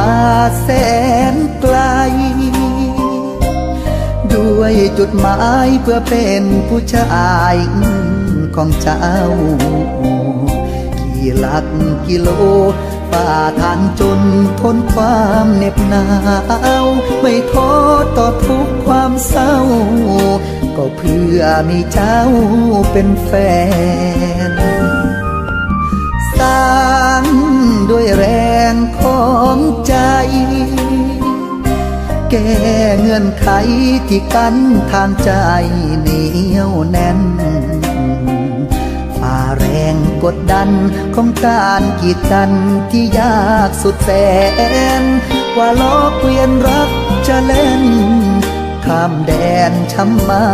าแสนไกล ด้วยจุดหมายเพื่อเป็นผู้ชายของเจ้า กี่หลักกิโลฝ่าทางจนทนความเหน็บหนาว ไม่ท้อต่อทุกความเศร้า ก็เพื่อมีเจ้าเป็นแฟนสร้าง ด้วยแรงของใจ แก้เงื่อนไขที่กันทางใจเหนียวแน่นฝ่าแรงกดดันของการกีดกันที่ยากสุดแสน กว่าล้อเกวียนรักจะเล่น ข้ามแดนช้ำมา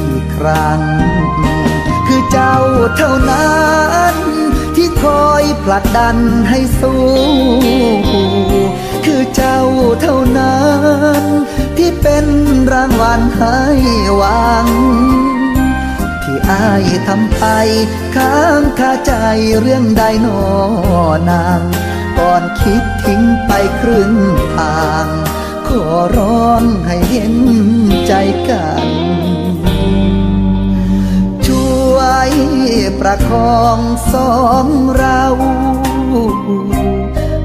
กี่ครั้ง คือเจ้าเท่านั้น คอยผลักดันให้สู้ คือเจ้าเท่านั้น ที่เป็นรางวัลให้หวัง ที่อายทำไปค้างคาใจเรื่องใดหนอนางก่อนคิดทิ้งไปครึ่งทาง ขอร้องให้เห็นใจกัน ประคองสองเรา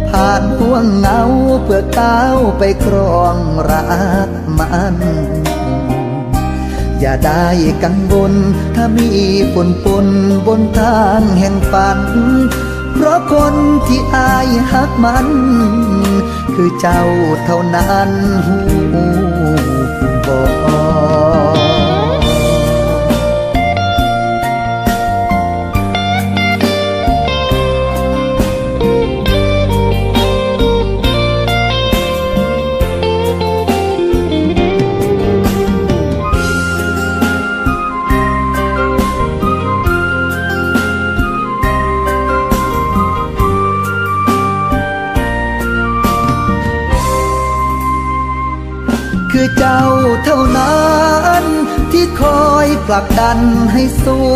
ผ่านห่วงเหงาเพื่อก้าวไปครองรักมัน อย่าได้กังวลถ้ามีฝนปนบนทางแห่งฝัน เพราะคนที่อายหักมัน คือเจ้าเท่านั้นหูบอก คือเจ้าเท่านั้นที่คอยผลักดันให้สู้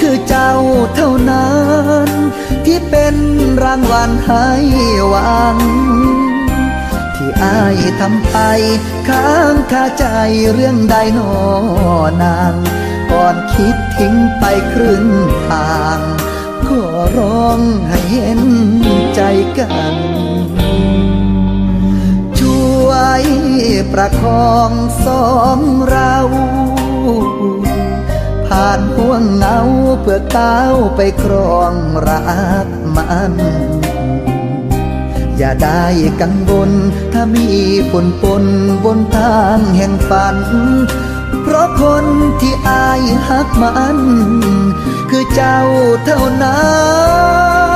คือเจ้าเท่านั้น ที่เป็นรางวัลให้หวัง ที่อายทำไปค้างคาใจเรื่องใดหนอนาง ก่อนคิดทิ้งไปครึ่งทาง ขอร้องให้เห็นใจกัน ประคองสองเรา ผ่านห่วงเหงาเพื่อก้าวไปครองรักมัน อย่าได้กังวลถ้ามีฝนปนบนทางแห่งฝัน เพราะคนที่อายหักมัน คือเจ้าเท่านั้น